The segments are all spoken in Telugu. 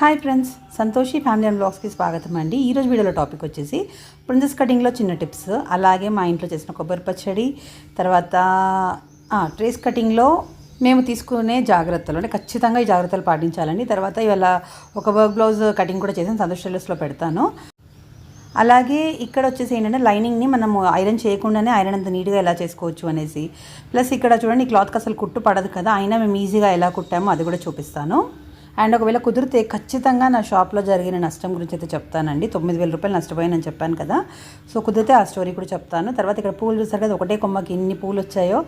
Hi friends Santoshi family and బ్లాగ్స్కి స్వాగతం అండి. ఈరోజు వీడియోలో టాపిక్ వచ్చేసి ప్రిన్సెస్ కటింగ్లో చిన్న టిప్స్ అలాగే మా ఇంట్లో చేసిన కొబ్బరి పచ్చడి తర్వాత ట్రేస్ కటింగ్లో మేము తీసుకునే జాగ్రత్తలు అంటే ఖచ్చితంగా ఈ జాగ్రత్తలు పాటించాలండి. తర్వాత ఇవాళ ఒక వర్క్ బ్లౌజ్ కటింగ్ కూడా చేసాను సంతోష్ టెలర్స్లో పెడతాను. అలాగే ఇక్కడ వచ్చేసి ఏంటంటే లైనింగ్ని మనము ఐరన్ చేయకుండానే ఐరన్ అంత నీట్గా ఎలా చేసుకోవచ్చు అనేసి. ప్లస్ ఇక్కడ చూడండి క్లాత్కి అసలు కుట్టు పడదు కదా అయినా మేము ఈజీగా ఎలా కుట్టామో అది కూడా చూపిస్తాను. అండ్ ఒకవేళ కుదిరితే ఖచ్చితంగా నా షాప్లో జరిగిన నష్టం గురించి అయితే చెప్తానండి. తొమ్మిది వేల రూపాయలు నష్టపోయానని చెప్పాను కదా. సో కుదిరితే ఆ స్టోరీ కూడా చెప్తాను. తర్వాత ఇక్కడ పూలు చూసారు కదా ఒకటే కొమ్మకి ఎన్ని పూలు వచ్చాయో.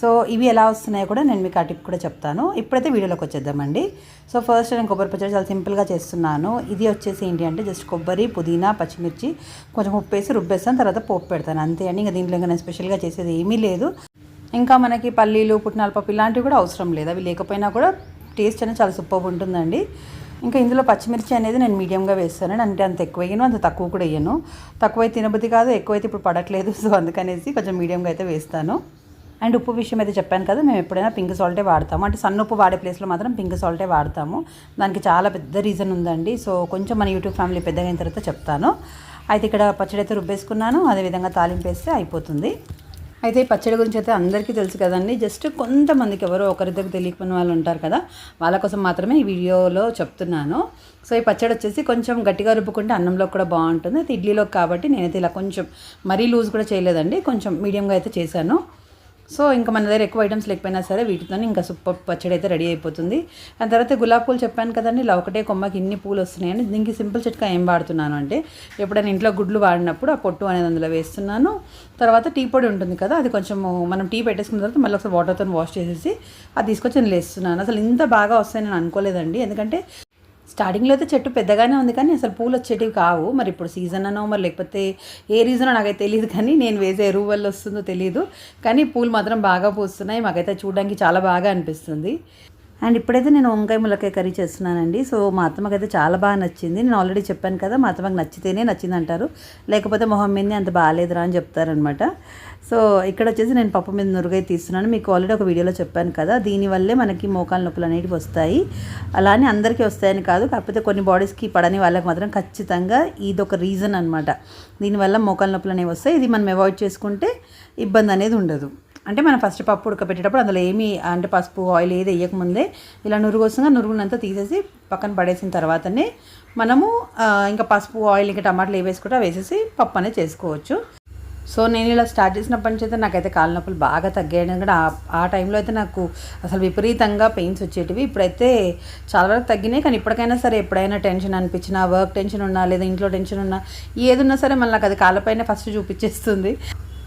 సో ఇవి ఎలా వస్తున్నాయో కూడా నేను మీకు ఆ టిప్ కూడా చెప్తాను. ఇప్పుడైతే వీడియోలోకి వచ్చేద్దామండి. సో ఫస్ట్ నేను కొబ్బరి పచ్చడి చాలా సింపుల్గా చేస్తున్నాను. ఇది వచ్చేసి ఏంటి అంటే జస్ట్ కొబ్బరి పుదీనా పచ్చిమిర్చి కొంచెం ఉప్పు వేసి రుబ్బేస్తాను. తర్వాత పోపు పెడతాను. అంతే అండి. ఇంకా దీంట్లో ఇంకా నేను స్పెషల్గా చేసేది ఏమీ లేదు. ఇంకా మనకి పల్లీలు పుట్నాల పప్పు ఇలాంటివి కూడా అవసరం లేదు. అవి లేకపోయినా కూడా టేస్ట్ అనేది చాలా సూపర్ ఉంటుందండి. ఇంకా ఇందులో పచ్చిమిర్చి అనేది నేను మీడియంగా వేస్తాను అంటే అంత ఎక్కువ వేయను అంత తక్కువ కూడా వేయను. తక్కువైతే తినబుద్ధి కాదు ఎక్కువైతే ఇప్పుడు పడట్లేదు. సో అందుకనేసి కొంచెం మీడియంగా అయితే వేస్తాను. అండ్ ఉప్పు విషయం అయితే చెప్పాను కదా మేము ఎప్పుడైనా పింక్ సాల్టే వాడతాము. అంటే సన్న ఉప్పు వాడే ప్లేస్లో మాత్రం పింక్ సాల్టే వాడతాము. దానికి చాలా పెద్ద రీజన్ ఉందండి. సో కొంచెం మన యూట్యూబ్ ఫ్యామిలీ పెద్దగా అయిన తర్వాత చెప్తాను. అయితే ఇక్కడ పచ్చడి అయితే రుబ్బేసుకున్నాను. అదేవిధంగా తాలింపు వేస్తే అయిపోతుంది. అయితే ఈ పచ్చడి గురించి అయితే అందరికీ తెలుసు కదండి. జస్ట్ కొంతమందికి ఎవరో ఒకరిద్దరికి తెలియకపోయిన వాళ్ళు ఉంటారు కదా వాళ్ళ కోసం మాత్రమే ఈ వీడియోలో చెప్తున్నాను. సో ఈ పచ్చడి వచ్చేసి కొంచెం గట్టిగా రుబ్బుకుంటే అన్నంలో కూడా బాగుంటుంది. అయితే ఇడ్లీలోకి కాబట్టి నేనైతే ఇలా కొంచెం మరీ లూజ్ కూడా చేయలేదండి. కొంచెం మీడియంగా అయితే చేశాను. సో ఇంకా మన దగ్గర ఎక్కువ ఐటమ్స్ లేకపోయినా సరే వీటితో ఇంకా సూపర్ పచ్చడి అయితే రెడీ అయిపోతుంది. దాని తర్వాత గులాబీ పూలు చెప్పాను కదండి ఇలా ఒకటే కొమ్మకి ఇన్ని పూలు వస్తున్నాయని. దీనికి సింపుల్ చిట్కా ఏం వాడుతున్నాను అంటే ఎప్పుడైనా ఇంట్లో గుడ్లు వాడినప్పుడు ఆ పొట్టు అనేది అందులో వేస్తున్నాను. తర్వాత టీ పొడి ఉంటుంది కదా అది కొంచెం మనం టీ పెట్టేసుకున్న తర్వాత మళ్ళీ ఒకసారి వాటర్తో వాష్ చేసేసి అది తీసుకొచ్చి నేను వేస్తున్నాను. అసలు ఇంత బాగా వస్తాయని నేను అనుకోలేదండి. ఎందుకంటే స్టార్టింగ్లో అయితే చెట్టు పెద్దగానే ఉంది కానీ అసలు పూలు వచ్చేటివి కావు. మరి ఇప్పుడు సీజన్ అనో మరి లేకపోతే ఏ రీజనో నాకైతే తెలియదు కానీ నేను వేసే ఎరువు వల్ల వస్తుందో తెలియదు కానీ పూలు మాత్రం బాగా పూస్తున్నాయి. మాకైతే చూడడానికి చాలా బాగా అనిపిస్తుంది. అండ్ ఇప్పుడైతే నేను వంకాయ ములకాయ కర్రీ చేస్తున్నానండి. సో మా అత్తమ్మకైతే చాలా బాగా నచ్చింది. నేను ఆల్రెడీ చెప్పాను కదా మా అత్తమ్మకి నచ్చితేనే నచ్చింది అంటారు లేకపోతే మొహం మీద అంత బాగాలేదురా అని చెప్తారనమాట సో ఇక్కడ వచ్చేసి నేను పప్పు మీద నురుగై తీస్తున్నాను. మీకు ఆల్రెడీ ఒక వీడియోలో చెప్పాను కదా దీనివల్లే మనకి మోకాలు నొప్పులు అనేవి వస్తాయి. అలానే అందరికీ వస్తాయని కాదు కాకపోతే కొన్ని బాడీస్కి పడని వాళ్ళకి మాత్రం ఖచ్చితంగా ఇది ఒక రీజన్ అనమాట దీనివల్ల మోకాల నొప్పులు అనేవి వస్తాయి. ఇది మనం అవాయిడ్ చేసుకుంటే ఇబ్బంది అనేది ఉండదు. అంటే మనం ఫస్ట్ పప్పు ఉడకబెట్టేటప్పుడు అందులో ఏమీ అంటే పసుపు ఆయిల్ ఏది వేయకముందే ఇలా నురుగు వస్తుందా నురుగునంతా తీసేసి పక్కన పడేసిన తర్వాతనే మనము ఇంకా పసుపు ఆయిల్ ఇంకా టమాటాలు ఏ వేసుకుంటే వేసేసి పప్పు అనేది చేసుకోవచ్చు. సో నేను ఇలా స్టార్ట్ చేసినప్పటి నుంచి అయితే నాకైతే కాళ్ళ నొప్పులు బాగా తగ్గాయి. కూడా ఆ- ఆ టైంలో అయితే నాకు అసలు విపరీతంగా పెయిన్స్ వచ్చేటివి. ఇప్పుడైతే చాలా వరకు తగ్గినాయి. కానీ ఇప్పటికైనా సరే ఎప్పుడైనా టెన్షన్ అనిపించినా వర్క్ టెన్షన్ ఉన్నా లేదా ఇంట్లో టెన్షన్ ఉన్నా ఏదున్నా సరే మళ్ళీ నాకు అది కాళ్ళపైన ఫస్ట్ చూపించేస్తుంది.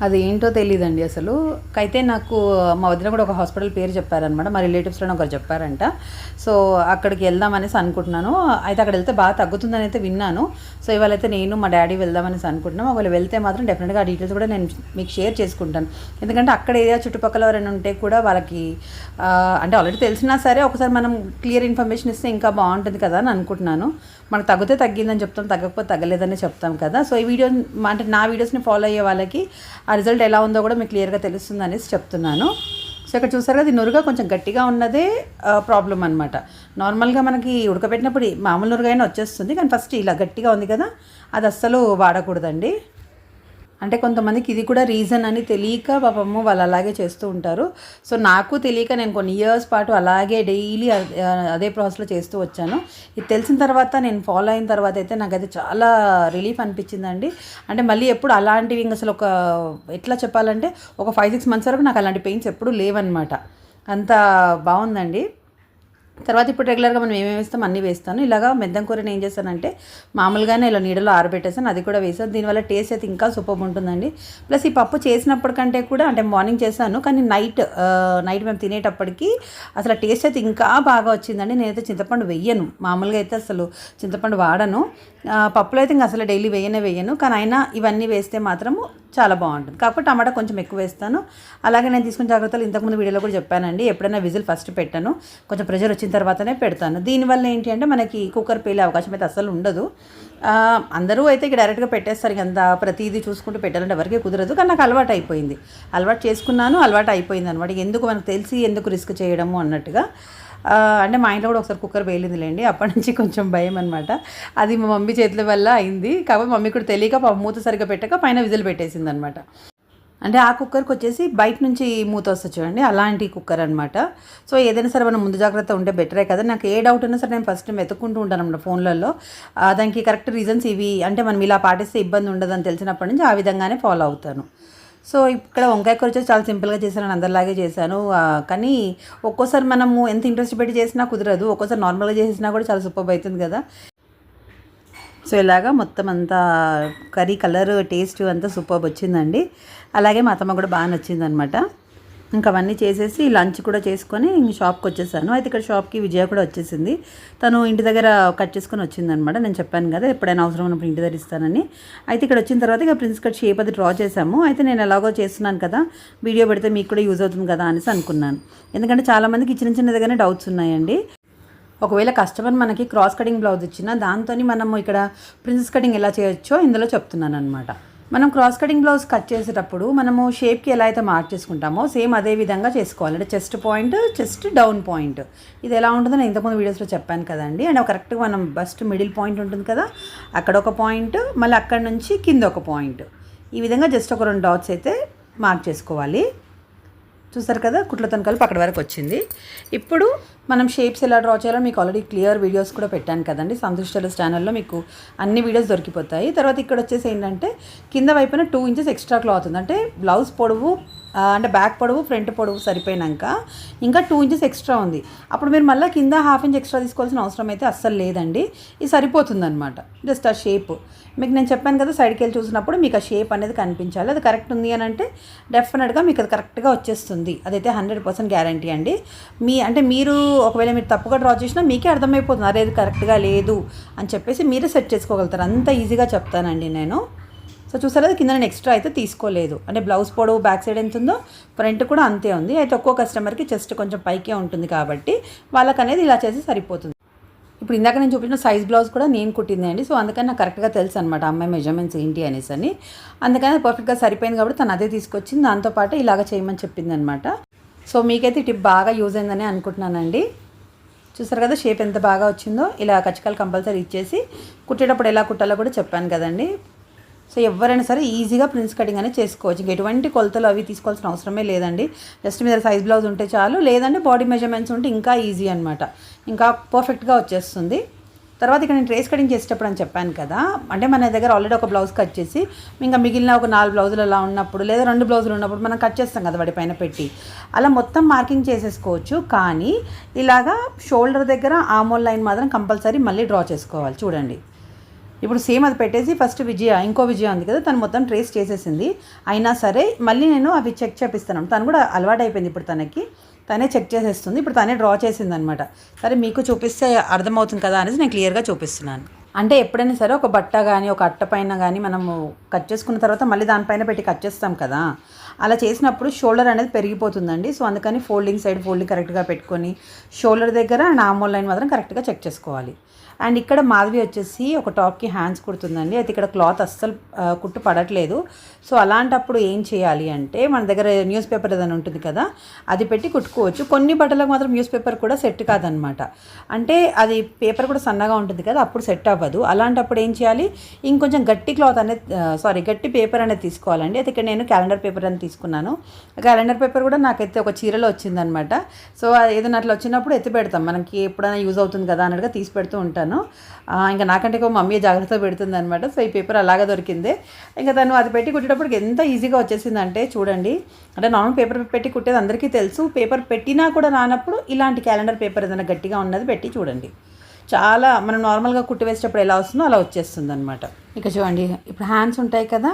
అది ఏంటో తెలియదండి అసలు. అయితే నాకు మా వదిన కూడా ఒక హాస్పిటల్ పేరు చెప్పారనమాట మా రిలేటివ్స్లో ఒకరు చెప్పారంట. సో అక్కడికి వెళ్దామనేసి అనుకుంటున్నాను. అయితే అక్కడ వెళ్తే బాగా తగ్గుతుందని అయితే విన్నాను. సో ఇవాళ అయితే నేను మా డాడీ వెళ్దామనేసి అనుకుంటున్నాం. ఒకవేళ వెళ్తే మాత్రం డెఫినెట్గా ఆ డీటెయిల్స్ కూడా నేను మీకు షేర్ చేసుకుంటాను. ఎందుకంటే అక్కడ ఏరియా చుట్టుపక్కల ఎవరైనా ఉంటే కూడా వాళ్ళకి అంటే ఆల్రెడీ తెలిసినా సరే ఒకసారి మనం క్లియర్ ఇన్ఫర్మేషన్ ఇస్తే ఇంకా బాగుంటుంది కదా అని అనుకుంటున్నాను. మనకు తగ్గితే తగ్గిందని చెప్తాం తగ్గకపోతే తగ్గలేదని చెప్తాం కదా. సో ఈ వీడియో అంటే నా వీడియోస్ని ఫాలో అయ్యే వాళ్ళకి ఆ రిజల్ట్ ఎలా ఉందో కూడా మీకు క్లియర్గా తెలుస్తుంది అనేసి చెప్తున్నాను. సో ఇక్కడ చూసారు కదా ఇది నురుగా కొంచెం గట్టిగా ఉన్నదే ప్రాబ్లం అనమాట నార్మల్గా మనకి ఉడకబెట్టినప్పుడు మామూలు నురుగైనా అయినా వచ్చేస్తుంది కానీ ఫస్ట్ ఇలా గట్టిగా ఉంది కదా అది అస్సలు వాడకూడదండి. అంటే కొంతమందికి ఇది కూడా రీజన్ అని తెలియక పాపమ్మ వాళ్ళు అలాగే చేస్తూ ఉంటారు. సో నాకు తెలియక నేను కొన్ని ఇయర్స్ పాటు అలాగే డైలీ అదే ప్రాసెస్లో చేస్తూ వచ్చాను. ఇది తెలిసిన తర్వాత నేను ఫాలో అయిన తర్వాత అయితే నాకైతే చాలా రిలీఫ్ అనిపించిందండి. అంటే మళ్ళీ ఎప్పుడు అలాంటివి ఇంక అసలు ఒక ఎట్లా చెప్పాలంటే ఒక ఫైవ్ సిక్స్ మంత్స్ వరకు నాకు అలాంటి పెయిన్స్ ఎప్పుడూ లేవన్నమాట. అంత బాగుందండి. తర్వాత ఇప్పుడు రెగ్యులర్గా మనం ఏమేమి వేస్తాం అన్నీ వేస్తాను. ఇలాగా మెద్దం కూరని ఏం చేస్తానంటే మామూలుగానే ఇలా నీడలో ఆరబెట్టేసాను అది కూడా వేసాను దీనివల్ల టేస్ట్ అయితే ఇంకా సూపర్ ఉంటుందండి. ప్లస్ ఈ పప్పు చేసినప్పటికంటే కూడా అంటే మార్నింగ్ చేశాను కానీ నైట్ నైట్ మేము తినేటప్పటికి అసలు టేస్ట్ అయితే ఇంకా బాగా వచ్చిందండి. నేనైతే చింతపండు వెయ్యను మామూలుగా అయితే అసలు చింతపండు వాడను. పప్పులో అయితే ఇంకా అసలు డైలీ వేయనే వేయను. కానీ అయినా ఇవన్నీ వేస్తే మాత్రము చాలా బాగుంటుంది. కాకపోతే టమాటా కొంచెం ఎక్కువ వేస్తాను. అలాగే నేను తీసుకున్న జాగ్రత్తలు ఇంతకుముందు వీడియోలో కూడా చెప్పానండి. ఎప్పుడైనా విజిల్ ఫస్ట్ పెట్టాను. కొంచెం ప్రెషర్ వచ్చిన తర్వాతనే పెడతాను. దీనివల్ల ఏంటి అంటే మనకి కుక్కర్ పేలే అవకాశం అయితే అసలు ఉండదు. అందరూ అయితే ఇక డైరెక్ట్గా పెట్టేస్తారు. ఇక అంత ప్రతిదీ చూసుకుంటూ పెట్టాలంటే ఎవరికీ కుదరదు. కానీ నాకు అలవాటు అయిపోయింది. అలవాటు చేసుకున్నాను. అలవాటు అయిపోయింది అనమాట ఎందుకు మనకు తెలిసి ఎందుకు రిస్క్ చేయడము అన్నట్టుగా. అంటే మా ఇంట్లో కూడా ఒకసారి కుక్కర్ పేలిందిలేండి. అప్పటి నుంచి కొంచెం భయం అనమాట అది మా మమ్మీ చేతుల వల్ల అయింది. కాబట్టి మమ్మీ కూడా తెలియక మూత సరిగ్గా పెట్టక పైన విజిల్ పెట్టేసింది అనమాట అంటే ఆ కుక్కర్కి వచ్చేసి బయట నుంచి మూత వస్తుంది చూడండి. అలాంటి కుక్కర్ అనమాట సో ఏదైనా సరే మనం ముందు జాగ్రత్త ఉంటే బెటరే కదా. నాకు ఏ డౌట్ ఉన్నా సరే నేను ఫస్ట్ వెతుక్కుంటూ ఉంటాను అన్నమాట ఫోన్లలో. దానికి కరెక్ట్ రీజన్స్ ఇవి అంటే మనం ఇలా పాటిస్తే ఇబ్బంది ఉండదని తెలిసినప్పటి నుంచి ఆ విధంగానే ఫాలో అవుతాను. సో ఇక్కడ వంకాయ కూర వచ్చేసి చాలా సింపుల్గా చేశాను అందరిలాగే చేశాను. కానీ ఒక్కోసారి మనము ఎంత ఇంట్రెస్ట్ పెట్టి చేసినా కుదరదు. ఒక్కోసారి నార్మల్గా చేసినా కూడా చాలా సూపర్ అవుతుంది కదా. సో ఇలాగా మొత్తం అంతా కర్రీ కలర్ టేస్ట్ అంతా సూపర్ వచ్చిందండి. అలాగే మా అత్తమ్మ కూడా బాగా నచ్చిందనమాట ఇంకా అవన్నీ చేసేసి లంచ్ కూడా చేసుకొని ఇంక షాప్కి వచ్చేసాను. అయితే ఇక్కడ షాప్కి విజయ కూడా వచ్చేసింది. తను ఇంటి దగ్గర కట్ చేసుకొని వచ్చిందనమాట నేను చెప్పాను కదా ఎప్పుడైనా అవసరం ఉన్నప్పుడు ఇంటి దగ్గర ఇస్తానని. అయితే ఇక్కడ వచ్చిన తర్వాత ఇక ప్రిన్స్ కట్ షేప్ అది డ్రా చేసాము అయితే నేను ఎలాగో చేస్తున్నాను కదా వీడియో పెడితే మీకు కూడా యూజ్ అవుతుంది కదా అనేసి అనుకున్నాను. ఎందుకంటే చాలామందికి చిన్న చిన్న దగ్గరనే డౌట్స్ ఉన్నాయండి. ఒకవేళ కస్టమర్ మనకి క్రాస్ కటింగ్ బ్లౌజ్ ఇచ్చినా దాంతో మనము ఇక్కడ ప్రిన్సెస్ కటింగ్ ఎలా చేయొచ్చో ఇందులో చెప్తున్నాను అనమాట మనం క్రాస్ కటింగ్ బ్లౌజ్ కట్ చేసేటప్పుడు మనము షేప్కి ఎలా అయితే మార్క్ చేసుకుంటామో సేమ్ అదే విధంగా చేసుకోవాలి. అంటే chest point chest down point ఇది ఎలా ఉంటుందో నేను ఇంతకుముందు వీడియోస్లో చెప్పాను కదండి. అండ్ కరెక్ట్గా మనం బస్ట్ మిడిల్ పాయింట్ ఉంటుంది కదా అక్కడ ఒక పాయింట్ మళ్ళీ అక్కడ నుంచి కింద ఒక పాయింట్ ఈ విధంగా జస్ట్ ఒక రెండు డాట్స్ అయితే మార్క్ చేసుకోవాలి. చూసారు కదా కుట్లతో కలిపి అక్కడి వరకు వచ్చింది. ఇప్పుడు మనం షేప్స్ ఎలా డ్రా చేయాలో మీకు ఆల్రెడీ క్లియర్ వీడియోస్ కూడా పెట్టాను కదండి. సంతోష్ టెలర్స్ ఛానల్లో మీకు అన్ని వీడియోస్ దొరికిపోతాయి. తర్వాత ఇక్కడ వచ్చేసి ఏంటంటే కింద వైపున టూ ఇంచెస్ ఎక్స్ట్రా క్లాత్ ఉంది. అంటే బ్లౌజ్ పొడవు అంటే బ్యాక్ పొడవు ఫ్రంట్ పొడవు సరిపోయినాక ఇంకా టూ ఇంచెస్ ఎక్స్ట్రా ఉంది. అప్పుడు మీరు మళ్ళీ కింద హాఫ్ ఇంచ్ ఎక్స్ట్రా తీసుకోవాల్సిన అవసరం అయితే అస్సలు లేదండి. ఇది సరిపోతుందన్నమాట. జస్ట్ ఆ షేప్ మీకు నేను చెప్పాను కదా సైడ్కి వెళ్ళి చూసినప్పుడు మీకు ఆ షేప్ అనేది కనిపించాలి. అది కరెక్ట్ ఉంది అని అంటే డెఫినెట్గా మీకు అది కరెక్ట్గా వచ్చేస్తుంది. అదైతే హండ్రెడ్ పర్సెంట్ గ్యారంటీ అండి. మీ అంటే మీరు ఒకవేళ మీరు తప్పుగా డ్రా చేసినా మీకే అర్థమైపోతుంది. అరే ఇది కరెక్ట్గా లేదు అని చెప్పేసి మీరే సెట్ చేసుకోగలుగుతారు. అంత ఈజీగా చెప్తానండి నేను. సో చూసారా కింద నేను ఎక్స్ట్రా అయితే తీసుకోలేదు. అంటే బ్లౌజ్ పొడవు బ్యాక్ సైడ్ ఎంత ఉందో ఫ్రంట్ కూడా అంతే ఉంది. అయితే ఒక్కో కస్టమర్కి చెస్ట్ కొంచెం పైకే ఉంటుంది కాబట్టి వాళ్ళకనేది ఇలా చేసి సరిపోతుంది. ఇప్పుడు ఇందాక నేను చూపించిన సైజ్ బ్లౌజ్ కూడా నేను కుట్టింది అండి. సో అందుకని నాకు కరెక్ట్గా తెలుసు అనమాట అమ్మాయి మెజర్మెంట్స్ ఏంటి అనేసి అని. అందుకని పర్ఫెక్ట్గా సరిపోయింది కాబట్టి తను అదే తీసుకొచ్చింది. దాంతోపాటు ఇలాగ చేయమని చెప్పింది అనమాట సో మీకైతే టిప్ బాగా యూజ్ అయిందని అనుకుంటున్నానండి. చూసారు కదా షేప్ ఎంత బాగా వచ్చిందో. ఇలా కచ్చకాలు కంపల్సరీ ఇచ్చేసి కుట్టేటప్పుడు ఎలా కుట్టాలో కూడా చెప్పాను కదండి. సో ఎవరైనా సరే ఈజీగా ప్రిన్స్ కటింగ్ అనేది చేసుకోవచ్చు. ఇంక ఎటువంటి కొలతలు అవి తీసుకోవాల్సిన అవసరమే లేదండి. జస్ట్ మీద సైజ్ బ్లౌజ్ ఉంటే చాలు. లేదంటే బాడీ మెజర్మెంట్స్ ఉంటే ఇంకా ఈజీ అనమాట ఇంకా పర్ఫెక్ట్గా వచ్చేస్తుంది. తర్వాత ఇక్కడ నేను ట్రేస్ కటింగ్ చేసేటప్పుడు అని చెప్పాను కదా అంటే మన దగ్గర ఆల్రెడీ ఒక బ్లౌజ్ కట్ చేసి ఇంకా మిగిలిన ఒక నాలుగు బ్లౌజులు అలా ఉన్నప్పుడు లేదా రెండు బ్లౌజులు ఉన్నప్పుడు మనం కట్ చేస్తాం కదా వాటి పైన పెట్టి. అలా మొత్తం మార్కింగ్ చేసేసుకోవచ్చు కానీ ఇలాగా షోల్డర్ దగ్గర ఆమోల్ లైన్ మాత్రం కంపల్సరీ మళ్ళీ డ్రా చేసుకోవాలి. చూడండి. ఇప్పుడు సేమ్ అది పెట్టేసి ఫస్ట్ విజయ ఇంకో విజయ ఉంది కదా తను మొత్తం ట్రేస్ చేసేసింది. అయినా సరే మళ్ళీ నేను అవి చెక్ చేపిస్తాను తను కూడా అలవాటు అయిపోయింది ఇప్పుడు తనకి. తనే చెక్ చేసేస్తుంది. ఇప్పుడు తనే డ్రా చేసింది అనమాట సరే మీకు చూపిస్తే అర్థమవుతుంది కదా అనేసి నేను క్లియర్గా చూపిస్తున్నాను. అంటే ఎప్పుడైనా సరే ఒక బట్ట కానీ ఒక అట్ట పైన కానీ మనము కట్ చేసుకున్న తర్వాత మళ్ళీ దానిపైన పెట్టి కట్ చేస్తాం కదా. అలా చేసినప్పుడు షోల్డర్ అనేది పెరిగిపోతుందండి. సో అందుకని ఫోల్డింగ్ సైడ్ ఫోల్డింగ్ కరెక్ట్గా పెట్టుకొని షోల్డర్ దగ్గర అండ్ ఆమోల్ లైన్ మాత్రం కరెక్ట్గా చెక్ చేసుకోవాలి. అండ్ ఇక్కడ మాధవి వచ్చేసి ఒక టాప్కి హ్యాండ్స్ కుడుతుందండి. అయితే ఇక్కడ క్లాత్ అస్సలు కుట్టు పడట్లేదు. సో అలాంటప్పుడు ఏం చేయాలి అంటే మన దగ్గర న్యూస్ పేపర్ ఏదైనా ఉంటుంది కదా అది పెట్టి కుట్టుకోవచ్చు. కొన్ని బట్టలకు మాత్రం న్యూస్ పేపర్ కూడా సెట్ కాదనమాట అంటే అది పేపర్ కూడా సన్నగా ఉంటుంది కదా అప్పుడు సెట్ అవ్వదు. అలాంటప్పుడు ఏం చేయాలి? ఇంకొంచెం గట్టి క్లాత్ అనేది సారీ గట్టి పేపర్ అనేది తీసుకోవాలండి. అయితే ఇక్కడ నేను క్యాలెండర్ పేపర్ అని తీసుకున్నాను. క్యాలెండర్ పేపర్ కూడా నాకైతే ఒక చీరలో వచ్చిందనమాట సో ఏదైనా అట్లా వచ్చినప్పుడు ఎత్తి పెడతాం. మనకి ఎప్పుడైనా యూజ్ అవుతుంది కదా అన్నట్టుగా తీసి పెడుతూ ఉంటాను. ఆ, ఇంకా నాకంటే ఎక్కువ మమ్మీ జాగ్రత్త పెడుతుంది అనమాట సో ఈ పేపర్ అలాగా దొరికింది. ఇంకా తను అది పెట్టి కుట్టేటప్పటికి ఎంత ఈజీగా వచ్చేసిందంటే చూడండి. అంటే నార్మల్ పేపర్ పెట్టి కుట్టేది అందరికీ తెలుసు. పేపర్ పెట్టినా కూడా రానప్పుడు ఇలాంటి క్యాలెండర్ పేపర్ ఏదైనా గట్టిగా ఉన్నది పెట్టి చూడండి. చాలా మనం నార్మల్గా కుట్టి వేసేటప్పుడు ఎలా వస్తుందో అలా వచ్చేస్తుంది అనమాట ఇక చూడండి ఇప్పుడు హ్యాండ్స్ ఉంటాయి కదా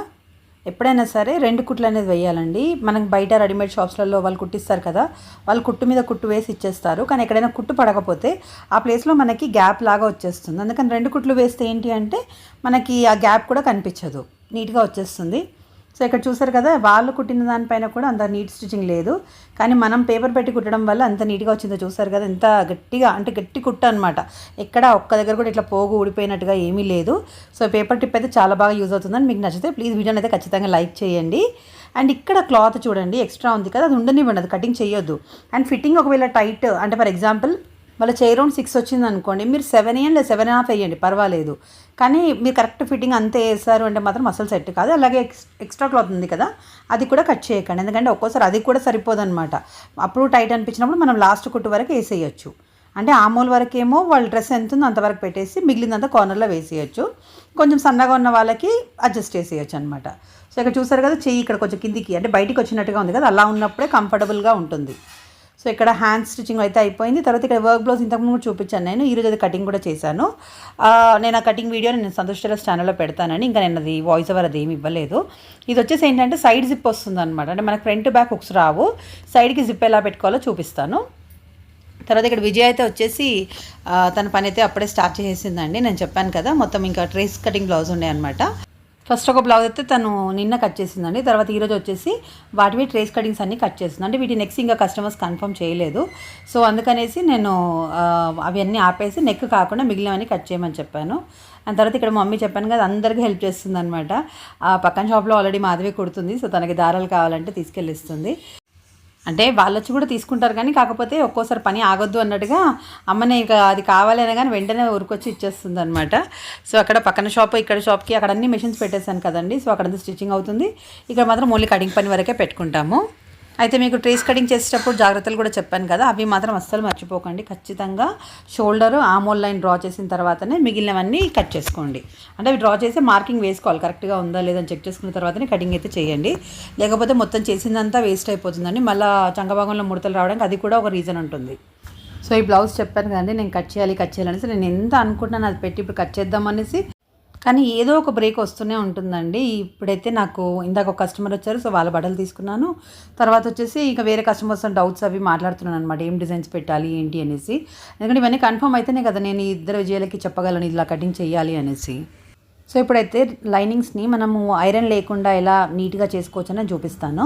ఎప్పుడైనా సరే రెండు కుట్లు అనేది వేయాలండి. మనకు బయట రెడీమేడ్ షాప్స్లలో వాళ్ళు కుట్టిస్తారు కదా వాళ్ళు కుట్టు మీద కుట్టు వేసి ఇచ్చేస్తారు. కానీ ఎక్కడైనా కుట్టు పడకపోతే ఆ ప్లేస్లో మనకి గ్యాప్ లాగా వచ్చేస్తుంది. అందుకని రెండు కుట్లు వేస్తే ఏంటి అంటే మనకి ఆ గ్యాప్ కూడా కనిపించదు. నీట్గా వచ్చేస్తుంది. సో ఇక్కడ చూసారు కదా వాళ్ళు కుట్టిన దానిపైన కూడా అంత నీట్ స్టిచ్చింగ్ లేదు. కానీ మనం పేపర్ పెట్టి కుట్టడం వల్ల అంత నీట్గా వచ్చిందో చూసారు కదా ఎంత గట్టిగా అంటే గట్టి కుట్ట అనమాట ఎక్కడ ఒక్క దగ్గర కూడా ఇట్లా పోగు ఊడిపోయినట్టుగా ఏమీ లేదు. సో పేపర్ టిప్ అయితే చాలా బాగా యూజ్ అవుతుందని మీకు నచ్చితే ప్లీజ్ వీడియోని అయితే ఖచ్చితంగా లైక్ చేయండి. అండ్ ఇక్కడ క్లాత్ చూడండి ఎక్స్ట్రా ఉంది కదా అది ఉండనివ్వండి అది కటింగ్ చేయొద్దు అండ్ ఫిట్టింగ్ ఒకవేళ టైట్ అంటే ఫర్ ఎగ్జాంపుల్ మళ్ళీ చైర్ రౌండ్ సిక్స్ వచ్చింది అనుకోండి మీరు సెవెన్ వేయండి సెవెన్ హాఫ్ వేయండి పర్వాలేదు. కానీ మీరు కరెక్ట్ ఫిట్టింగ్ అంతే వేస్తారు అంటే మాత్రం అసలు సెట్ కాదు. అలాగే ఎక్స్ ఎక్స్ట్రా క్లాత్ ఉంది కదా అది కూడా కట్ చేయకండి. ఎందుకంటే ఒక్కోసారి అది కూడా సరిపోదన్నమాట. అప్పుడు టైట్ అనిపించినప్పుడు మనం లాస్ట్ కుట్టు వరకు వేసేయచ్చు. అంటే ఆమూల్ వరకేమో వాళ్ళ డ్రెస్ ఎంత ఉందో అంతవరకు పెట్టేసి మిగిలినంత కార్నర్లో వేసేయచ్చు. కొంచెం సన్నగా ఉన్న వాళ్ళకి అడ్జస్ట్ చేసేయచ్చు అనమాట సో ఇక్కడ చూసారు కదా చెయ్యి ఇక్కడ కొంచెం కిందికి అంటే బయటికి వచ్చినట్టుగా ఉంది కదా అలా ఉన్నప్పుడే కంఫర్టబుల్గా ఉంటుంది. సో ఇక్కడ హ్యాండ్ స్టిచ్చింగ్ అయితే అయిపోయింది. తర్వాత ఇక్కడ వర్క్ బ్లౌజ్ ఇంతకుముందు కూడా చూపించాను నేను. ఈరోజు అది కటింగ్ కూడా చేశాను. నేను ఆ కటింగ్ వీడియో నేను సంతోష్ టెలర్స్ ఛానల్లో పెడతానని ఇంకా నేను అది వాయిస్ ఓవర్ అది ఏమి ఇవ్వలేదు. ఇది వచ్చేసి ఏంటంటే సైడ్ జిప్ వస్తుంది అనమాట అంటే మనకు ఫ్రంట్ బ్యాక్ హుక్స్ రావు. సైడ్కి జిప్ ఎలా పెట్టుకోవాలో చూపిస్తాను. తర్వాత ఇక్కడ విజయ్ అయితే వచ్చేసి తన పని అయితే అప్పుడే స్టార్ట్ చేసేసిందండి నేను చెప్పాను కదా మొత్తం ఇంకా ట్రేస్ కటింగ్ బ్లౌజ్ ఉండే అనమాట ఫస్ట్ ఒక బ్లౌజ్ అయితే తను నిన్న కట్ చేసిందండి. తర్వాత ఈరోజు వచ్చేసి వాటివి ట్రేస్ కటింగ్స్ అన్ని కట్ చేస్తుంది అంటే వీటి నెక్స్ట్ ఇంకా కస్టమర్స్ కన్ఫర్మ్ చేయలేదు. సో అందుకనేసి నేను అవన్నీ ఆపేసి నెక్ కాకుండా మిగిలినవన్నీ కట్ చేయమని చెప్పాను. అండ్ తర్వాత ఇక్కడ మమ్మీ చెప్పాను కదా అందరికీ హెల్ప్ చేస్తుంది అనమాట ఆ పక్కన షాప్లో ఆల్రెడీ మాధవి కుడుతుంది. సో తనకి దారాలు కావాలంటే తీసుకెళ్ళిస్తుంది. అంటే వాళ్ళు వచ్చి కూడా తీసుకుంటారు కానీ కాకపోతే ఒక్కోసారి పని ఆగొద్దు అన్నట్టుగా అమ్మనే ఇక అది కావాలనే కానీ వెంటనే ఊరికొచ్చి ఇచ్చేస్తుంది అనమాట సో అక్కడ పక్కన షాప్ ఇక్కడ షాప్కి అక్కడ అన్ని మెషిన్స్ పెట్టేశాను కదండి. సో అక్కడ స్టిచ్చింగ్ అవుతుంది. ఇక్కడ మాత్రం ఓన్లీ కటింగ్ పని వరకే పెట్టుకుంటాము. అయితే మీకు ట్రేస్ కటింగ్ చేసేటప్పుడు జాగ్రత్తలు కూడా చెప్పాను కదా అవి మాత్రం అస్సలు మర్చిపోకండి. ఖచ్చితంగా షోల్డర్ ఆమోల్ లైన్ డ్రా చేసిన తర్వాతనే మిగిలినవన్నీ కట్ చేసుకోండి. అంటే అవి డ్రా చేసి మార్కింగ్ వేసుకోవాలి కరెక్ట్గా ఉందా లేదని చెక్ చేసుకున్న తర్వాతనే కటింగ్ అయితే చేయండి. లేకపోతే మొత్తం చేసిందంతా వేస్ట్ అయిపోతుందండి. మళ్ళీ చంగభాగంలో ముడతలు రావడానికి అది కూడా ఒక రీజన్ ఉంటుంది. సో ఈ బ్లౌజ్ చెప్పాను కదండి నేను కట్ చేయాలి కట్ చేయాలనేసి నేను ఎంత అనుకుంటున్నాను అది పెట్టి ఇప్పుడు కట్ చేద్దామనేసి కానీ ఏదో ఒక బ్రేక్ వస్తూనే ఉంటుందండి. ఇప్పుడైతే నాకు ఇందాక ఒక కస్టమర్ వచ్చారు సో వాళ్ళ బట్టలు తీసుకున్నాను. తర్వాత వచ్చేసి ఇంకా వేరే కస్టమర్స్ డౌట్స్ అవి మాట్లాడుతున్నాను అనమాట ఏం డిజైన్స్ పెట్టాలి ఏంటి అనేసి. ఎందుకంటే ఇవన్నీ కన్ఫర్మ్ అయితేనే కదా నేను ఇద్దరు విజయాలకి చెప్పగలను ఇలా కటింగ్ చేయాలి అనేసి. సో ఇప్పుడైతే లైనింగ్స్ని మనము ఐరన్ లేకుండా ఎలా నీట్గా చేసుకోవచ్చు అని చూపిస్తాను.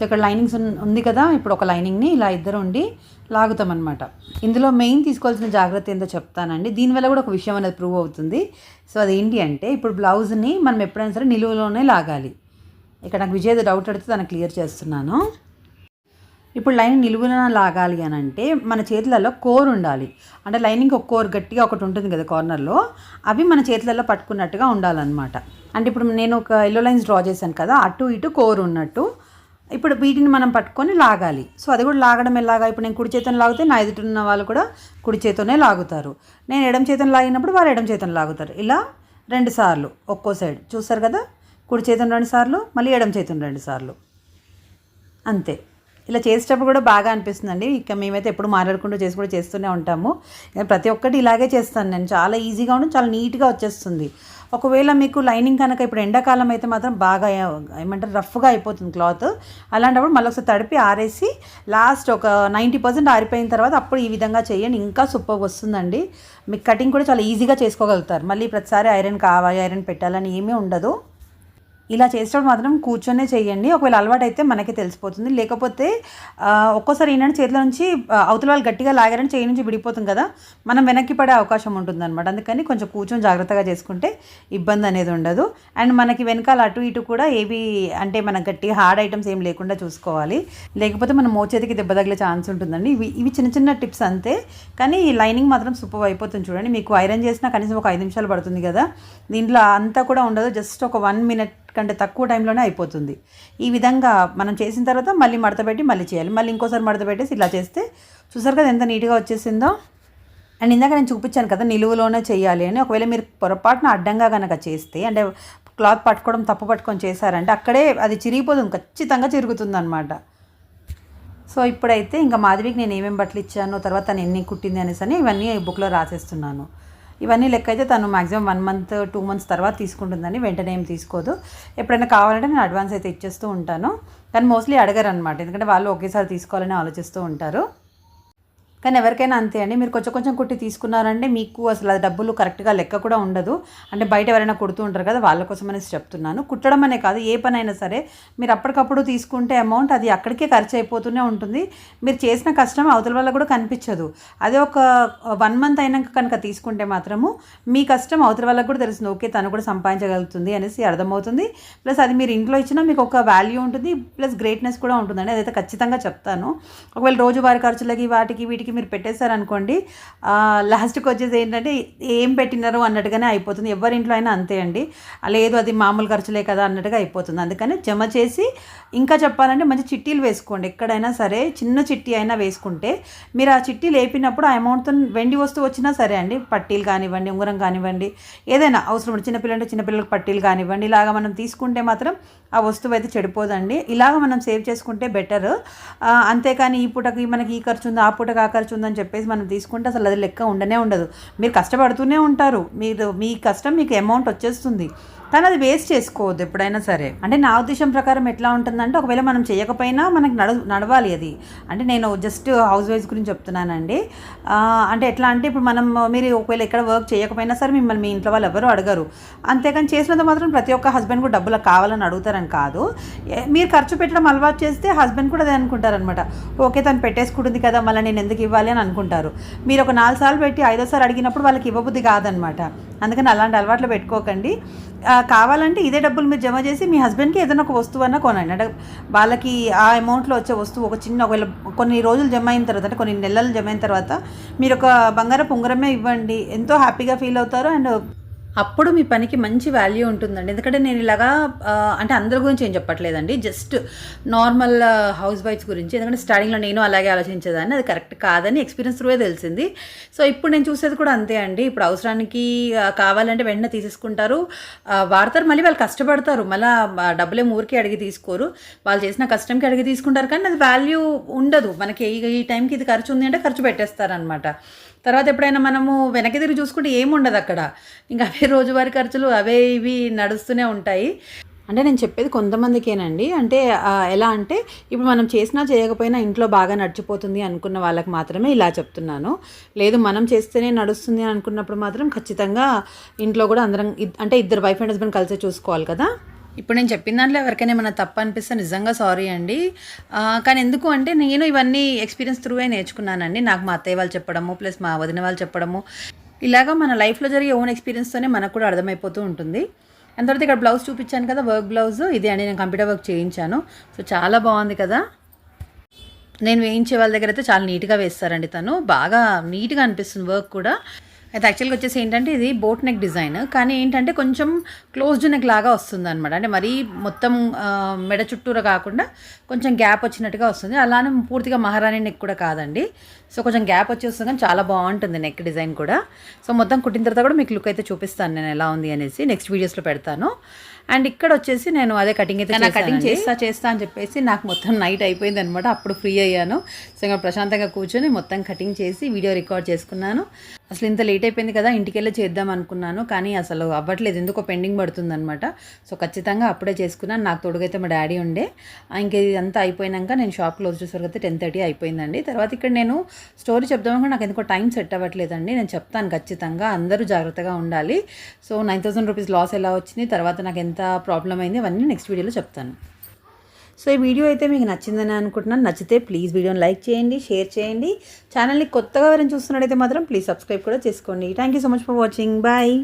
సో ఇక్కడ లైనింగ్స్ ఉంది కదా ఇప్పుడు ఒక లైనింగ్ని ఇలా ఇద్దరు ఉండి లాగుతామన్నమాట. ఇందులో మెయిన్ తీసుకోవాల్సిన జాగ్రత్త ఏందో చెప్తానండి. దీనివల్ల కూడా ఒక విషయం అనేది ప్రూవ్ అవుతుంది. సో అదేంటి అంటే ఇప్పుడు బ్లౌజ్ని మనం ఎప్పుడైనా సరే నిలువులోనే లాగాలి. ఇక్కడ నాకు విజయ్ డౌట్ అడిగితే తనకు క్లియర్ చేస్తున్నాను. ఇప్పుడు లైన్ నిలువున లాగాలి అని అంటే మన చేతులలో కోర్ ఉండాలి. అంటే లైనింగ్ ఒక కోర్ గట్టిగా ఒకటి ఉంటుంది కదా కార్నర్లో అవి మన చేతులలో పట్టుకున్నట్టుగా ఉండాలన్నమాట. అంటే ఇప్పుడు నేను ఒక ఎల్లో లైన్స్ డ్రా చేశాను కదా అటు ఇటు కోర్ ఉన్నట్టు ఇప్పుడు వీటిని మనం పట్టుకొని లాగాలి. సో అది కూడా లాగడం ఎలాగా? ఇప్పుడు నేను కుడి చేతిని లాగితే నా ఎదుటిన్న వాళ్ళు కూడా కుడి చేతోనే లాగుతారు. నేను ఎడం చేతిని లాగినప్పుడు వాళ్ళు ఎడం చేతిని లాగుతారు. ఇలా రెండు సార్లు ఒక్కో సైడ్. చూస్తారు కదా? కుడి చేతిని రెండు సార్లు మళ్ళీ ఎడం చేతిని రెండు సార్లు. అంతే. ఇలా చేసేటప్పుడు కూడా బాగా అనిపిస్తుందండి. ఇక మేమైతే ఎప్పుడు మాట్లాడుకుంటూ చేసి కూడా చేస్తూనే ఉంటాము. ప్రతి ఒక్కటి ఇలాగే చేస్తాను నేను. చాలా ఈజీగా ఉండడం చాలా నీట్గా వచ్చేస్తుంది. ఒకవేళ మీకు లైనింగ్ కనుక ఇప్పుడు ఎండాకాలం అయితే మాత్రం బాగా ఏమంటారు రఫ్గా అయిపోతుంది క్లాత్. అలాంటప్పుడు మళ్ళీ ఒకసారి తడిపి ఆరేసి లాస్ట్ ఒక నైంటీ పర్సెంట్ ఆరిపోయిన తర్వాత అప్పుడు ఈ విధంగా చేయండి. ఇంకా సూపర్ వస్తుందండి. మీకు కటింగ్ కూడా చాలా ఈజీగా చేసుకోగలుగుతారు. మళ్ళీ ప్రతిసారి ఐరన్ కావాలి ఐరన్ పెట్టాలని ఏమీ ఉండదు. ఇలా చేసేటప్పుడు మాత్రం కూర్చొనే చేయండి. ఒకవేళ అలవాటు అయితే మనకి తెలిసిపోతుంది. లేకపోతే ఒక్కోసారి ఏంటంటే చేతిలో నుంచి అవతల వాళ్ళు గట్టిగా లాగారని చేయి నుంచి విడిపోతుంది కదా మనం వెనక్కి పడే అవకాశం ఉంటుంది అనమాట అందుకని కొంచెం కూర్చొని జాగ్రత్తగా చేసుకుంటే ఇబ్బంది అనేది ఉండదు. అండ్ మనకి వెనకాల అటు ఇటు కూడా ఏవి అంటే మనం గట్టిగా హార్డ్ ఐటమ్స్ ఏం లేకుండా చూసుకోవాలి. లేకపోతే మన మోచేతికి దెబ్బ తగిలే ఛాన్స్ ఉంటుందండి. ఇవి ఇవి చిన్న చిన్న టిప్స్ అంతే. కానీ ఈ లైనింగ్ మాత్రం సూపర్ అయిపోతుంది చూడండి. మీకు ఐరన్ చేసినా కనీసం ఒక ఐదు నిమిషాలు పడుతుంది కదా. దీంట్లో అంతా కూడా ఉండదు. జస్ట్ ఒక వన్ మినిట్ కంటే తక్కువ టైంలోనే అయిపోతుంది. ఈ విధంగా మనం చేసిన తర్వాత మళ్ళీ మడత పెట్టి మళ్ళీ చేయాలి. మళ్ళీ ఇంకోసారి మడతపెట్టేసి ఇలా చేస్తే చూసారు కదా ఎంత నీట్గా వచ్చేసిందో? అండ్ ఇందాక నేను చూపించాను కదా నిలువులోనే చేయాలి అని. ఒకవేళ మీరు పొరపాటున అడ్డంగా కనుక చేస్తే అంటే క్లాత్ పట్టుకోవడం తప్పు పట్టుకొని చేశారంటే అక్కడే అది చిరిగిపోతుంది ఖచ్చితంగా చిరుగుతుంది అనమాట సో ఇప్పుడైతే ఇంకా మాధవికి నేను ఏమేమి బట్టలు ఇచ్చాను తర్వాత తను ఎన్ని కుట్టింది అనేసి అని ఇవన్నీ ఈ బుక్లో రాసేస్తున్నాను. ఇవన్నీ లెక్క అయితే తను maximum one month two months తర్వాత తీసుకుంటుందని వెంటనే ఏం తీసుకోదు. ఎప్పుడైనా కావాలంటే నేను అడ్వాన్స్ అయితే ఇచ్చేస్తూ ఉంటాను. కానీ మోస్ట్లీ అడగరు అనమాట ఎందుకంటే వాళ్ళు ఒకేసారి తీసుకోవాలని ఆలోచిస్తూ ఉంటారు. కానీ ఎవరికైనా అంతే అండి. మీరు కొంచెం కొంచెం కుట్టి తీసుకున్నారంటే మీకు అసలు అది డబ్బులు కరెక్ట్గా లెక్క కూడా ఉండదు. అంటే బయట ఎవరైనా కుడుతూ ఉంటారు కదా వాళ్ళ కోసం అనేసి చెప్తున్నాను. కుట్టడం అనే కాదు ఏ పని అయినా సరే మీరు అప్పటికప్పుడు తీసుకుంటే అమౌంట్ అది అక్కడికే ఖర్చు అయిపోతూనే ఉంటుంది. మీరు చేసిన కష్టం అవతల వల్ల కూడా కనిపించదు. అదే ఒక వన్ మంత్ అయినాక కనుక తీసుకుంటే మాత్రము మీ కష్టం అవతల వాళ్ళకి కూడా తెలుస్తుంది. ఓకే తను కూడా సంపాదించగలుగుతుంది అనేసి అర్థమవుతుంది. ప్లస్ అది మీరు ఇంట్లో ఇచ్చినా మీకు ఒక వాల్యూ ఉంటుంది. ప్లస్ గ్రేట్నెస్ కూడా ఉంటుందండి. అదైతే ఖచ్చితంగా చెప్తాను. ఒకవేళ రోజువారి ఖర్చులకి వాటికి వీటికి వీటికి మీరు పెట్టేశారనుకోండి లాస్ట్కి వచ్చేసి ఏంటంటే ఏం పెట్టినారు అన్నట్టుగానే అయిపోతుంది. ఎవరి ఇంట్లో అయినా అంతే అండి. లేదు అది మామూలు ఖర్చులే కదా అన్నట్టుగా అయిపోతుంది. అందుకని జమ చేసి ఇంకా చెప్పాలంటే మంచి చిట్టీలు వేసుకోండి. ఎక్కడైనా సరే చిన్న చిట్టి అయినా వేసుకుంటే మీరు ఆ చిట్టి లేపినప్పుడు ఆ అమౌంట్తో వెండి వస్తువు వచ్చినా సరే అండి పట్టీలు కానివ్వండి ఉంగరం కానివ్వండి ఏదైనా అవసరం ఉంటే చిన్నపిల్లలు అంటే చిన్నపిల్లలకు పట్టీలు కానివ్వండి ఇలాగ మనం తీసుకుంటే మాత్రం ఆ వస్తువు అయితే చెడిపోదండి. ఇలాగ మనం సేవ్ చేసుకుంటే బెటర్. అంతేకాని ఈ పూటకి మనకి ఈ ఖర్చు ఉంది ఆ పూటకి ఆ ఖర్చు ఉందని చెప్పేసి మనం తీసుకుంటే అసలు అది లెక్క ఉండనే ఉండదు. మీరు కష్టపడుతూనే ఉంటారు. మీరు మీ కష్టం మీకు అమౌంట్ వచ్చేస్తుంది. కానీ అది వేస్ట్ చేసుకోవద్దు ఎప్పుడైనా సరే. అంటే నా ఉద్దేశం ప్రకారం ఎట్లా ఉంటుందంటే ఒకవేళ మనం చేయకపోయినా మనకి నడ నడవాలి అది. అంటే నేను జస్ట్ హౌస్ వైఫ్ గురించి చెప్తున్నానండి. అంటే ఎట్లా అంటే ఇప్పుడు మనం మీరు ఒకవేళ ఎక్కడ వర్క్ చేయకపోయినా సరే మిమ్మల్ని మీ ఇంట్లో వాళ్ళు ఎవరు అడగరు. అంతేకాని చేసినంత మాత్రం ప్రతి ఒక్క హస్బెండ్ కూడా డబ్బులు కావాలని అడుగుతారని కాదు. మీరు ఖర్చు పెట్టడం అలవాటు చేస్తే హస్బెండ్ కూడా అదే అనుకుంటారనమాట ఓకే తను పెట్టేసుకుంటుంది కదా మళ్ళీ నేను ఎందుకు ఇవ్వాలి అని అనుకుంటారు. మీరు ఒక నాలుగు సార్లు పెట్టి ఐదోసారి అడిగినప్పుడు వాళ్ళకి ఇవ్వబుద్ధి కాదనమాట అందుకని అలాంటి అలవాట్లు పెట్టుకోకండి. కావాలంటే ఇదే డబ్బులు మీరు జమ చేసి మీ హస్బెండ్కి ఏదైనా ఒక వస్తువు అన్నా కొనండి. అంటే వాళ్ళకి ఆ అమౌంట్లో వచ్చే వస్తువు ఒక చిన్న ఒకవేళ కొన్ని రోజులు జమ అయిన తర్వాత అంటే కొన్ని నెలలు జమ అయిన తర్వాత మీరు ఒక బంగారపు ఉంగరమే ఇవ్వండి. ఎంతో హ్యాపీగా ఫీల్ అవుతారు అండ్ అప్పుడు మీ పనికి మంచి వాల్యూ ఉంటుందండి. ఎందుకంటే నేను ఇలాగా అంటే అందరి గురించి ఏం చెప్పట్లేదండి. జస్ట్ నార్మల్ హౌస్ వైఫ్స్ గురించి. ఎందుకంటే స్టార్టింగ్లో నేను అలాగే ఆలోచించేదాన్ని. అది కరెక్ట్ కాదని ఎక్స్పీరియన్స్ త్రూవే తెలిసింది. సో ఇప్పుడు నేను చూసేది కూడా అంతే అండి. ఇప్పుడు అవసరానికి కావాలంటే వెంటనే తీసేసుకుంటారు. వాడతారు మళ్ళీ వాళ్ళు కష్టపడతారు. మళ్ళీ డబ్బులే ఊరికి అడిగి తీసుకోరు. వాళ్ళు చేసిన కష్టంకి అడిగి తీసుకుంటారు. కానీ అది వాల్యూ ఉండదు. మనకి ఈ టైంకి ఇది ఖర్చు ఉంది అంటే ఖర్చు పెట్టేస్తారనమాట తర్వాత ఎప్పుడైనా మనము వెనక్కి తిరిగి చూసుకుంటే ఏముండదు అక్కడ. ఇంకా అవే రోజువారీ ఖర్చులు అవే ఇవి నడుస్తూనే ఉంటాయి. అంటే నేను చెప్పేది కొంతమందికేనండి. అంటే ఎలా అంటే ఇప్పుడు మనం చేసినా చేయకపోయినా ఇంట్లో బాగా నడిచిపోతుంది అనుకున్న వాళ్ళకి మాత్రమే ఇలా చెప్తున్నాను. లేదు మనం చేస్తేనే నడుస్తుంది అని అనుకున్నప్పుడు మాత్రం ఖచ్చితంగా ఇంట్లో కూడా అందరం అంటే ఇద్దరు వైఫ్ అండ్ హస్బెండ్ కలిసి చూసుకోవాలి కదా. ఇప్పుడు నేను చెప్పిన దాంట్లో ఎవరికైనా ఏమైనా తప్పు అనిపిస్తే నిజంగా సారీ అండి. కానీ ఎందుకు అంటే నేను ఇవన్నీ ఎక్స్పీరియన్స్ త్రూవే నేర్చుకున్నానండి. నాకు మా అత్తయ్య వాళ్ళు చెప్పడము ప్లస్ మా వదిన వాళ్ళు చెప్పడము. ఇలాగా మన లైఫ్లో జరిగే ఓన్ ఎక్స్పీరియన్స్తోనే మనకు కూడా అర్థమైపోతూ ఉంటుంది. అంత తర్వాత ఇక్కడ బ్లౌజ్ చూపించాను కదా వర్క్ బ్లౌజ్ ఇది అండి నేను కంప్యూటర్ వర్క్ చేయించాను. సో చాలా బాగుంది కదా. నేను వేయించే వాళ్ళ దగ్గర అయితే చాలా నీట్గా వేస్తారండి తను. బాగా నీట్గా అనిపిస్తుంది వర్క్ కూడా. అయితే యాక్చువల్గా వచ్చేసి ఏంటంటే ఇది బోట్ నెక్ డిజైన్ కానీ ఏంటంటే కొంచెం క్లోజ్డ్ నెక్ లాగా వస్తుంది అనమాట అంటే మరీ మొత్తం మెడ చుట్టూరా కాకుండా కొంచెం గ్యాప్ వచ్చినట్టుగా వస్తుంది. అలానే పూర్తిగా మహారాణి నెక్ కూడా కాదండి. సో కొంచెం గ్యాప్ వచ్చి వస్తుంది కానీ చాలా బాగుంటుంది నెక్ డిజైన్ కూడా. సో మొత్తం కుట్టిన తర్వాత కూడా మీకు లుక్ అయితే చూపిస్తాను నేను ఎలా ఉంది అనేసి నెక్స్ట్ వీడియోస్లో పెడతాను. అండ్ ఇక్కడ వచ్చేసి నేను అదే కటింగ్ అయితే కటింగ్ చేస్తా చేస్తా అని చెప్పేసి నాకు మొత్తం నైట్ అయిపోయింది అనమాట అప్పుడు ఫ్రీ అయ్యాను. సో ఇంకా ప్రశాంతంగా కూర్చొని మొత్తం కటింగ్ చేసి వీడియో రికార్డ్ చేసుకున్నాను. అసలు ఇంత లేట్ అయిపోయింది కదా ఇంటికి వెళ్ళి చేద్దాం అనుకున్నాను కానీ అసలు అవ్వట్లేదు ఎందుకో పెండింగ్ పడుతుంది అనమాట సో ఖచ్చితంగా అప్పుడే చేసుకున్నాను. నాకు తోడుగైతే మా డాడీ ఉండే. ఇంకా ఇంక ఇదంతా అయిపోయినాక నేను షాప్ క్లోజ్ చేసేవరకు అయితే టెన్ థర్టీ అయిపోయిందండి. తర్వాత ఇక్కడ నేను స్టోరీ చెప్దామని నాకు ఎందుకో టైం సెట్ అవ్వట్లేదండి. నేను చెప్తాను ఖచ్చితంగా అందరూ జాగ్రత్తగా ఉండాలి. So nine thousand rupees loss ఎలా వచ్చింది తర్వాత నాకు ఎంత ప్రాబ్లం అయింది అవన్నీ నెక్స్ట్ వీడియోలో చెప్తాను. సో ఈ వీడియో అయితే మీకు నచ్చిందని అనుకుంటున్నాను. నచ్చితే ప్లీజ్ వీడియోని లైక్ చేయండి షేర్ చేయండి. ఛానల్ని కొత్తగా ఎవరైనా చూస్తున్నట్టయితే మాత్రం ప్లీజ్ సబ్స్క్రైబ్ కూడా చేసుకోండి. Thank you so much for watching. Bye.